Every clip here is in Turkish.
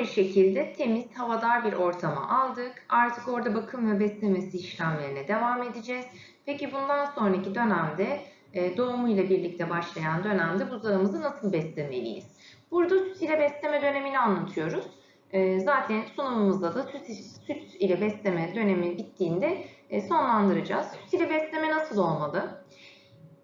Bir şekilde temiz, havadar bir ortama aldık. Artık orada bakım ve beslemesi işlemlerine devam edeceğiz. Peki bundan sonraki dönemde e, doğumu ile birlikte başlayan dönemde buzağımızı nasıl beslemeliyiz? Burada süt ile besleme dönemini anlatıyoruz. E, Zaten sunumumuzda da süt, süt ile besleme dönemi bittiğinde e, sonlandıracağız. Süt ile besleme nasıl olmalı?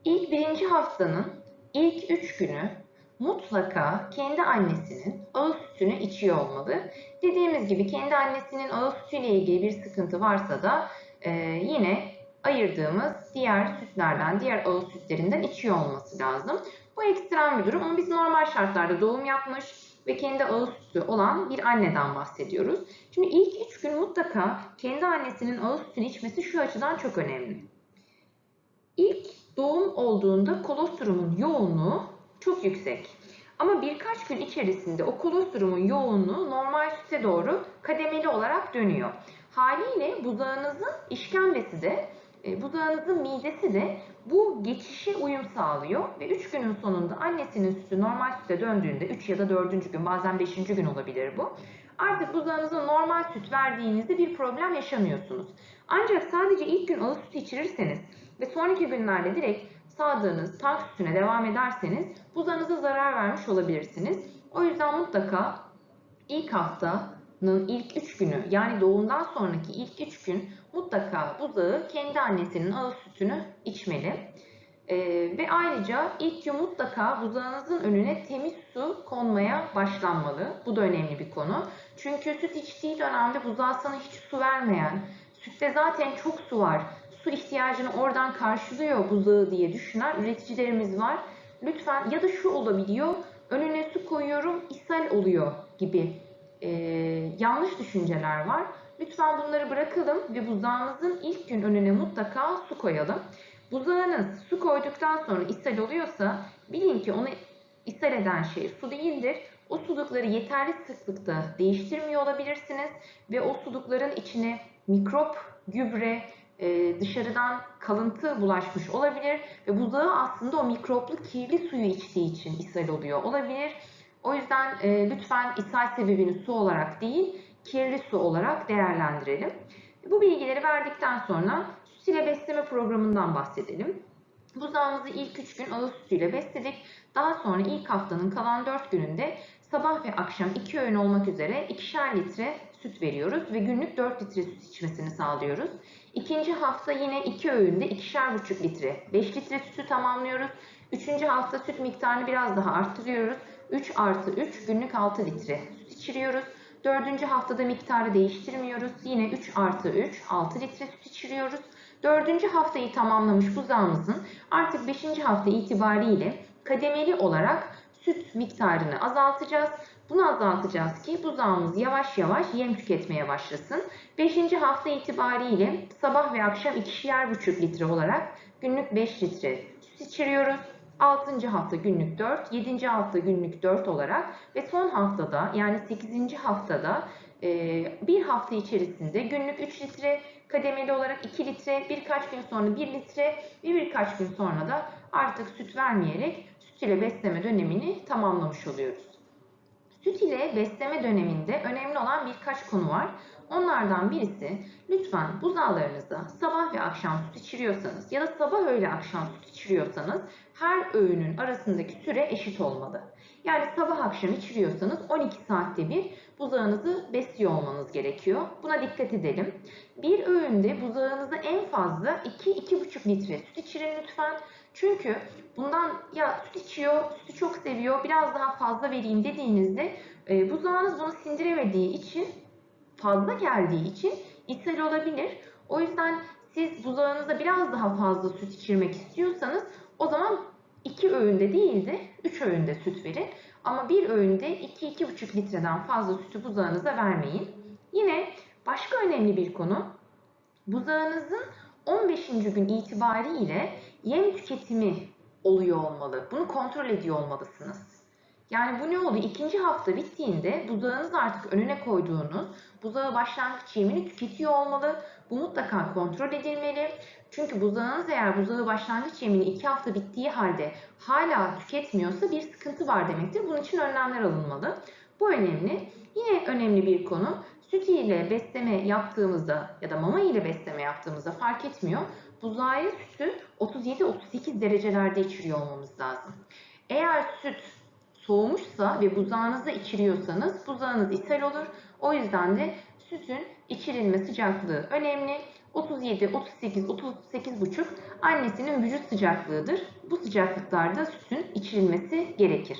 İlk birinci haftanın ilk üç günü mutlaka kendi annesinin ağız sütünü içiyor olmalı. Dediğimiz gibi kendi annesinin ağız sütüyle ilgili bir sıkıntı varsa da e, yine ayırdığımız diğer sütlerden, diğer ağız sütlerinden içiyor olması lazım. Bu ekstrem bir durum ama biz normal şartlarda doğum yapmış ve kendi ağız sütü olan bir anneden bahsediyoruz. Şimdi ilk 3 gün mutlaka kendi annesinin ağız sütünü içmesi şu açıdan çok önemli. İlk doğum olduğunda kolostrumun yoğunluğu çok yüksek. Ama birkaç gün içerisinde o kolostrumun yoğunluğu normal süte doğru kademeli olarak dönüyor. Haliyle buzağınızın işkembesi de, e, buzağınızın midesi de bu geçişe uyum sağlıyor ve 3 günün sonunda annesinin sütü normal süte döndüğünde 3 ya da 4. gün bazen 5. gün olabilir bu. Artık buzağınıza normal süt verdiğinizde bir problem yaşamıyorsunuz. Ancak sadece ilk gün ağız sütü içirirseniz ve sonraki günlerde direkt sağdığınız tank sütüne devam ederseniz buzağınıza zarar vermiş olabilirsiniz. O yüzden mutlaka ilk haftanın ilk 3 günü yani doğumdan sonraki ilk 3 gün mutlaka buzağı kendi annesinin ağız sütünü içmeli. Ee, ve ayrıca ilk gün mutlaka buzağınızın önüne temiz su konmaya başlanmalı. Bu da önemli bir konu. Çünkü süt içtiği dönemde buzağı sana hiç su vermeyen, sütte zaten çok su var, su ihtiyacını oradan karşılıyor buzağı diye düşünen üreticilerimiz var. Lütfen ya da şu olabiliyor, önüne su koyuyorum, ishal oluyor gibi e, yanlış düşünceler var. Lütfen bunları bırakalım ve buzağımızın ilk gün önüne mutlaka su koyalım. Buzağınız su koyduktan sonra ishal oluyorsa bilin ki onu ishal eden şey su değildir. O sulukları yeterli sıklıkta değiştirmiyor olabilirsiniz ve o sulukların içine mikrop, gübre, e, dışarıdan kalıntı bulaşmış olabilir ve buzağı aslında o mikroplu kirli suyu içtiği için ishal oluyor olabilir. O yüzden e, lütfen ishal sebebini su olarak değil, kirli su olarak değerlendirelim. Bu bilgileri verdikten sonra süt ile besleme programından bahsedelim. Buzağımızı ilk 3 gün ağız sütüyle besledik. Daha sonra ilk haftanın kalan 4 gününde sabah ve akşam 2 öğün olmak üzere 2'şer litre süt veriyoruz ve günlük 4 litre süt içmesini sağlıyoruz. İkinci hafta yine 2 öğünde 2,5 litre, 5 litre sütü tamamlıyoruz. Üçüncü hafta süt miktarını biraz daha arttırıyoruz. 3 artı 3 günlük 6 litre süt içiriyoruz. Dördüncü haftada miktarı değiştirmiyoruz. Yine 3 artı 3 6 litre süt içiriyoruz. Dördüncü haftayı tamamlamış buzağımızın artık beşinci hafta itibariyle kademeli olarak süt miktarını azaltacağız. Bunu azaltacağız ki buzağımız yavaş yavaş yem tüketmeye başlasın. 5. hafta itibariyle sabah ve akşam 2,5 litre olarak günlük 5 litre süt içiriyoruz. 6. hafta günlük 4, 7. hafta günlük 4 olarak ve son haftada yani 8. haftada e, bir hafta içerisinde günlük 3 litre, kademeli olarak 2 litre, birkaç gün sonra 1 litre ve birkaç gün sonra da artık süt vermeyerek süt ile besleme dönemini tamamlamış oluyoruz. Süt ile besleme döneminde önemli olan birkaç konu var. Onlardan birisi lütfen buzağlarınıza sabah ve akşam süt içiriyorsanız ya da sabah öğle akşam süt içiriyorsanız her öğünün arasındaki süre eşit olmalı. Yani sabah akşam içiriyorsanız 12 saatte bir buzağınızı besliyor olmanız gerekiyor. Buna dikkat edelim. Bir öğünde buzağınıza en fazla 2-2,5 litre süt içirin lütfen. Çünkü bundan ya süt içiyor, sütü çok seviyor, biraz daha fazla vereyim dediğinizde e, buzağınız bunu sindiremediği için, fazla geldiği için ishal olabilir. O yüzden siz buzağınıza biraz daha fazla süt içirmek istiyorsanız o zaman iki öğünde değil de 3 öğünde süt verin. Ama bir öğünde 2-2,5 litreden fazla sütü buzağınıza vermeyin. Yine başka önemli bir konu buzağınızın 15. gün itibariyle yem tüketimi oluyor olmalı. Bunu kontrol ediyor olmalısınız. Yani bu ne oldu? İkinci hafta bittiğinde buzağınız artık önüne koyduğunuz buzağı başlangıç yemini tüketiyor olmalı. Bu mutlaka kontrol edilmeli. Çünkü buzağınız eğer buzağı başlangıç yemini iki hafta bittiği halde hala tüketmiyorsa bir sıkıntı var demektir. Bunun için önlemler alınmalı. Bu önemli. Yine önemli bir konu. Süt ile besleme yaptığımızda ya da mama ile besleme yaptığımızda fark etmiyor. Buzağı sütü 37-38 derecelerde içiriyor olmamız lazım. Eğer süt soğumuşsa ve buzağınızda içiriyorsanız buzağınız ishal olur. O yüzden de sütün içirilme sıcaklığı önemli. 37, 38, 38,5 annesinin vücut sıcaklığıdır. Bu sıcaklıklarda sütün içirilmesi gerekir.